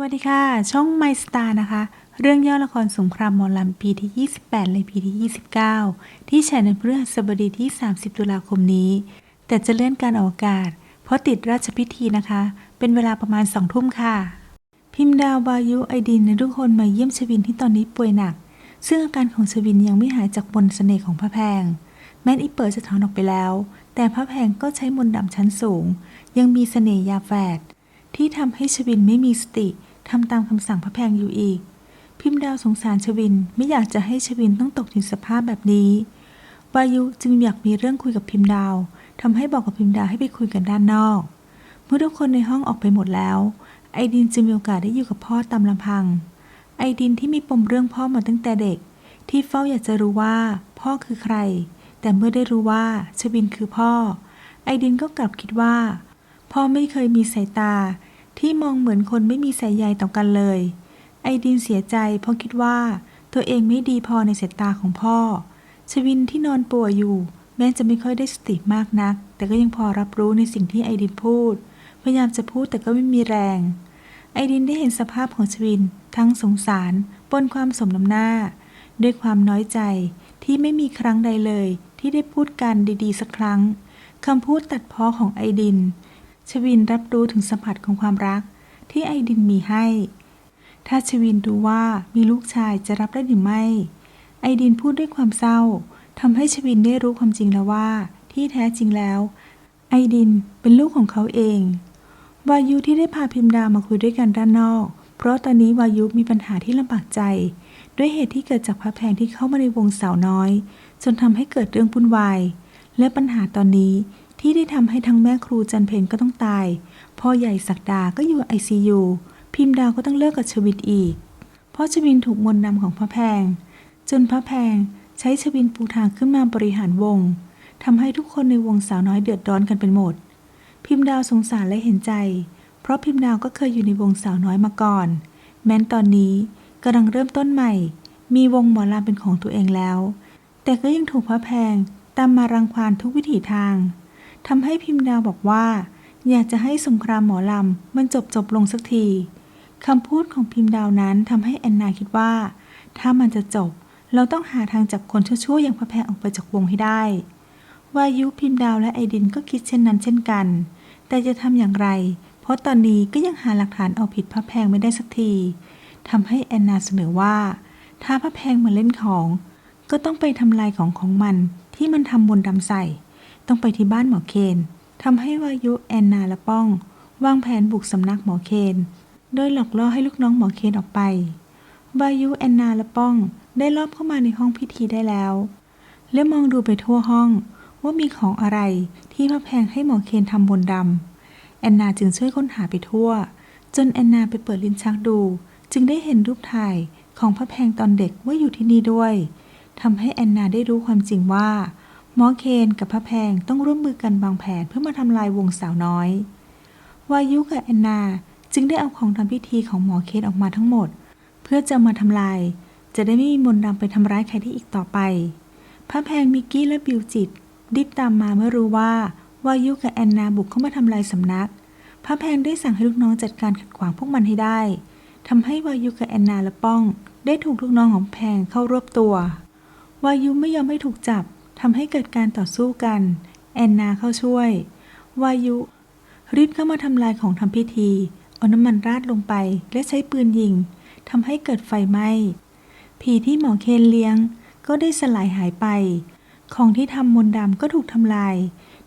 วัสดีค่ะ ช่อง My Star นะคะ เรื่องย่อละครสงครามมอลำปีที่ 28และปีที่ 29 ที่ฉายในพฤหัสบดีที่ 30 ตุลาคมนี้ แต่จะเลื่อนการออกอากาศ เพราะติดราชพิธีนะคะ เป็นเวลาประมาณ 2 ทุ่มค่ะ พิมพ์ดาวบายุไอดินและทุกคนมาเยี่ยมชวินที่ตอนนี้ป่วยหนัก ซึ่งอาการของชวินยังไม่หายจากมนต์เสน่ห์ของพระแพง แม้นอีเปิดจะถอนออกไปแล้ว แต่พระแพงก็ใช้มนต์ดำชั้นสูง ยังมีเสน่ห์ยาแฝด ที่ทำให้ชวินไม่มีสติทำตามคำสั่งพระแพงอยู่อีก พิมพ์ดาวสงสารชวินไม่อยากจะให้ชวินต้องตกอยู่สภาพแบบนี้ วายุจึงอยากมีเรื่องคุยกับพิมพ์ดาวทำให้บอกกับพิมพ์ดาวให้ไปคุยกันด้านนอก เมื่อทุกคนในห้องออกไปหมดแล้ว ไอดินจึงมีโอกาสได้อยู่กับพ่อตามลำพัง ไอดินที่มีปมเรื่องพ่อมาตั้งแต่เด็ก ที่เฝ้าอยากจะรู้ว่า พ่อคือใคร แต่เมื่อได้รู้ว่าชวินคือพ่อ ไอดินก็กลับคิดว่า พ่อไม่เคยมีสายตา ที่มองเหมือนคนไม่มีสายใยต่อกันเลย ไอดินเสียใจเพราะคิดว่าตัวเองไม่ดีพอในสายตาของพ่อ ชวินที่นอนป่วยอยู่ แม้จะไม่ค่อยได้สติมากนัก แต่ก็ยังพอรับรู้ในสิ่งที่ไอดินพูด พยายามจะพูดแต่ก็ไม่มีแรง ไอดินได้เห็นสภาพของชวิน ทั้งสงสารปนความสมน้ำหน้า ด้วยความน้อยใจที่ไม่มีครั้งใดเลย ที่ได้พูดกันดีๆ สักครั้งคำพูดตัดพ้อของไอดิน ชวินรับรู้ถึงสัมผัสของความรักที่ไอดินมีให้ ถ้าชวินดูว่ามีลูกชายจะรับได้หรือไม่ ไอดินพูดด้วยความเศร้าทำให้ชวินได้รู้ความจริงแล้วว่า ที่แท้จริงแล้ว ไอดินเป็นลูกของเขาเอง วายุที่ได้พาพิมดามาคุยด้วยกันด้านนอก เพราะตอนนี้วายุมีปัญหาที่ลำบากใจ ด้วยเหตุที่เกิดจากพระแพงที่เข้ามาในวงสาวน้อย จนทำให้เกิดเรื่องวุ่นวาย และปัญหาตอนนี้ ที่ได้ทำให้ทั้งแม่ครูจันเพนก็ต้องตาย พ่อใหญ่ศักดาก็อยู่ไอซียูพิมดาวก็ต้องเลิกกับชวินอีก เพราะชวินถูกมนต์นำของพระแพง จนพระแพงใช้ชวินปูทางขึ้นมาบริหารวงทำให้ทุกคนในวงสาวน้อยเดือดร้อนกันเป็นหมด พิมพ์ดาวสงสารและเห็นใจ เพราะพิมพ์ดาวก็เคยอยู่ในวงสาวน้อยมาก่อน แม้นตอนนี้กำลังเริ่มต้นใหม่ มีวงหมอลำเป็นของตัวเองแล้ว แต่ก็ยังถูกพระแพงตามมารังควานทุกวิถีทาง ทำให้พิมพ์ดาวบอกว่า อยากจะให้สงครามหมอลำมันจบจบลงสักทีคำพูดของพิมพ์ดาวนั้นทำให้แอนนาคิดว่า ถ้ามันจะจบ เราต้องหาทางจับคนชั่วๆอย่างพระแพงออกไปจากวงให้ได้วายุพิมพ์ดาวและไอดินก็คิดเช่นนั้นเช่นกัน แต่จะทำอย่างไร เพราะตอนนี้ก็ยังหาหลักฐานเอาผิดพระแพงไม่ได้สักทีทำให้แอนนาเสนอว่า ถ้าพระแพงมาเล่นของ ก็ต้องไปทำลายของของมันที่มันทำบนต์ดำใส่ ต้องไปที่บ้านหมอเคนทำให้วายุแอนนาและป้อง วางแผนบุกสำนักหมอเคนโดยหลอกล่อให้ลูกน้องหมอเคนออกไป วายุแอนนาและป้องได้ลอบเข้ามาในห้องพิธีได้แล้ว และมองดูไปทั่วห้องว่ามีของอะไรที่พระแพงให้หมอเคนทำบนดำ แอนนาจึงช่วยค้นหาไปทั่ว จนแอนนาไปเปิดลิ้นชักดู จึงได้เห็นรูปถ่ายของพระแพงตอนเด็กว่าอยู่ที่นี่ด้วยทำให้แอนนาได้รู้ความจริงว่า หมอเคนกับพระแพงต้องร่วมมือกันวางแผนเพื่อมาทำลายวงสาวน้อย วายุกับแอนนาจึงได้เอาของทำพิธีของหมอเคนออกมาทั้งหมด เพื่อจะมาทำลาย จะได้ไม่มีมนต์ดำไปทำร้ายใครที่อีกต่อไป พระแพงมิกกี้และบิวจิตรีบตามมาเมื่อรู้ว่าวายุกับแอนนาบุกเข้ามาทำลายสำนัก พระแพงได้สั่งให้ลูกน้องจัดการขัดขวางพวกมันให้ได้ทำให้วายุกับแอนนาและป้อง ได้ถูกลูกน้องของแพงเข้ารวบตัว วายุไม่ยอมให้ถูกจับ ทำให้เกิดการต่อสู้กัน แอนนาเข้าช่วย วายุรีบเข้ามาทำลายของทำพิธี เอาน้ำมันราดลงไปและใช้ปืนยิงทำให้เกิดไฟไหม้ ผีที่หมอเคนเลี้ยง ก็ได้สลายหายไป ของที่ทำมนดำก็ถูกทำลาย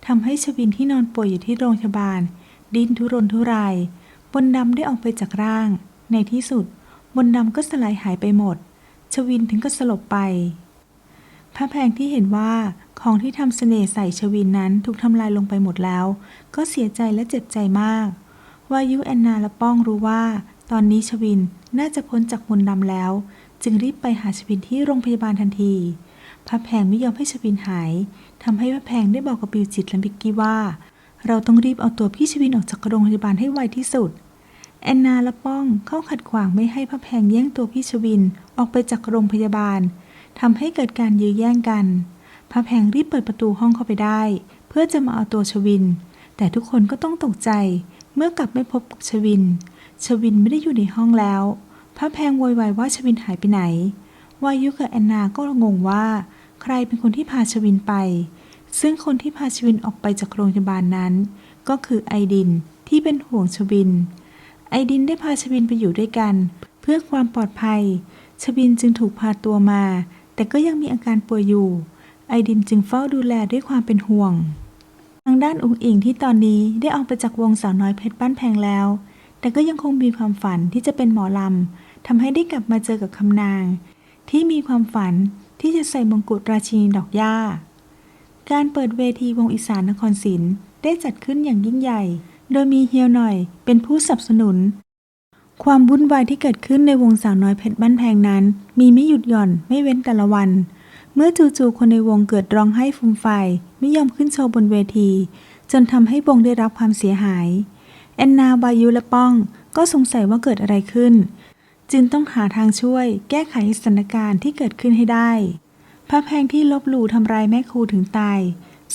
ทำให้ชวินที่นอนป่วยอยู่ที่โรงพยาบาล ดิ้นทุรนทุรายมนดำได้ออกไปจากร่าง ในที่สุดมนดำก็สลายหายไปหมด ชวินถึงก็สลบไป พระแพงที่เห็นว่าของที่ทำเสน่ห์ใส่ชวินนั้นถูกทำลายลงไปหมดแล้ว ก็เสียใจและเจ็บใจมาก วายุแอนนาและป้องรู้ว่า ตอนนี้ชวินน่าจะพ้นจากมนต์ดำแล้ว จึงรีบไปหาชวินที่โรงพยาบาลทันที พระแพงไม่ยอมให้ชวินหายทำให้พระแพงได้บอกกับบิวจิตและบิกกี้ว่า เราต้องรีบเอาตัวพี่ชวินออกจากโรงพยาบาลให้ไวที่สุดแอนนาและป้องเข้าขัดขวางไม่ให้พระแพงแย่งตัวพี่ชวินออกไปจากโรงพยาบาล ทำให้เกิดการยื้อแย่งกัน พระแพงรีบเปิดประตูห้องเข้าไปได้ เพื่อจะมาเอาตัวชวิน แต่ทุกคนก็ต้องตกใจ เมื่อกลับไม่พบกับชวิน ชวินไม่ได้อยู่ในห้องแล้ว พระแพงโวยวายว่าชวินหายไปไหน วายุกับแอนนาก็งงว่า ใครเป็นคนที่พาชวินไป ซึ่งคนที่พาชวินออกไปจากโรงพยาบาลนั้น ก็คือไอดินที่เป็นห่วงชวิน ไอดินได้พาชวินไปอยู่ด้วยกัน เพื่อความปลอดภัย ชวินจึงถูกพาตัวมา แต่ก็ยังมีอาการป่วยอยู่ ไอดินจึงเฝ้าดูแลด้วยความเป็นห่วง ทางด้านอุ๋งอิงที่ตอนนี้ได้ออกไปจากวงสาวน้อยเพชรบ้านแพงแล้ว แต่ก็ยังคงมีความฝันที่จะเป็นหมอลำทำให้ได้กลับมาเจอกับคำนาง ที่มีความฝันที่จะใส่มงกุฎราชินีดอกหญ้า การเปิดเวทีวงอีสานนครศิลป์ได้จัดขึ้นอย่างยิ่งใหญ่ โดยมีเฮียวหน่อยเป็นผู้สนับสนุน ความวุ่นวายที่เกิดขึ้นในวงสาวน้อยเพชรบ้านแพงนั้น มีไม่หยุดหย่อนไม่เว้นแต่ละวัน เมื่อจู่ๆคนในวงเกิดร้องไห้ฟูมไฟไม่ยอมขึ้นโชว์บนเวที จนทำให้วงได้รับความเสียหาย แอนนาบายุและป้องก็สงสัยว่าเกิดอะไรขึ้น จึงต้องหาทางช่วย แก้ไขสถานการณ์ที่เกิดขึ้นให้ได้ พระแพงที่ลบหลู่ทำร้ายแม่ครูถึงตาย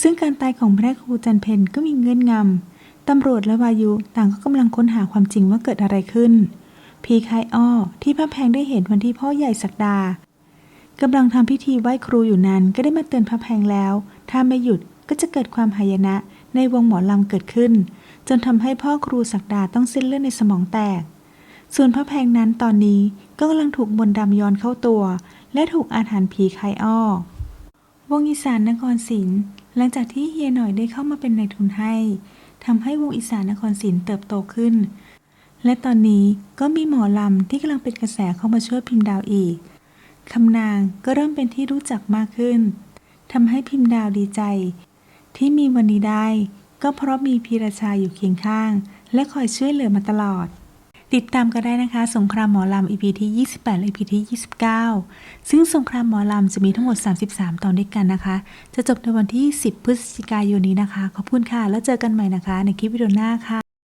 ซึ่งการตายของแม่ครูจันเพนก็มีเงื่อนงำ ตำรวจและวายุต่างก็กำลังค้นหาความจริงว่าเกิดอะไรขึ้น พีคายอ้อที่พระแพงได้เห็นวันที่พ่อใหญ่ศักดากำลังทำพิธีไหว้ครูอยู่นั้นก็ได้มาเตือนพระแพงแล้ว ถ้าไม่หยุดก็จะเกิดความหายนะในวงหมอลำเกิดขึ้น จนทำให้พ่อครูศักดาต้องเส้นเลือดในสมองแตก ส่วนพระแพงนั้นตอนนี้ก็กำลังถูกมนดำย้อนเข้าตัว และถูกอาถรรพ์ผีคายอ้อ วงอีสานนครศิลป์หลังจากที่เฮียหน่อยได้เข้ามาเป็นนายทุนให้ ทำให้วงอีสานนครศิลป์เติบโตขึ้น และตอนนี้ก็มีหมอลำที่กำลังเป็นกระแสเข้ามาช่วยพิมพ์ดาวอีกคำนางก็เริ่มเป็นที่รู้จักมากขึ้นทำให้พิมพ์ดาวดีใจ ที่มีวันนี้ได้ ก็เพราะมีพีรชาอยู่เคียงข้าง และคอยช่วยเหลือมาตลอด ติดตามกันได้นะคะ สงครามหมอลำ EP ที่ 28 และ EP ที่ 29 ซึ่งสงครามหมอลำจะมีทั้งหมด 33 ตอนด้วยกันนะคะ จะจบในวันที่ 10 พฤศจิกายนนี้นะคะ ขอบคุณค่ะ แล้วเจอกันใหม่นะคะ ในคลิปวิดีโอหน้าค่ะ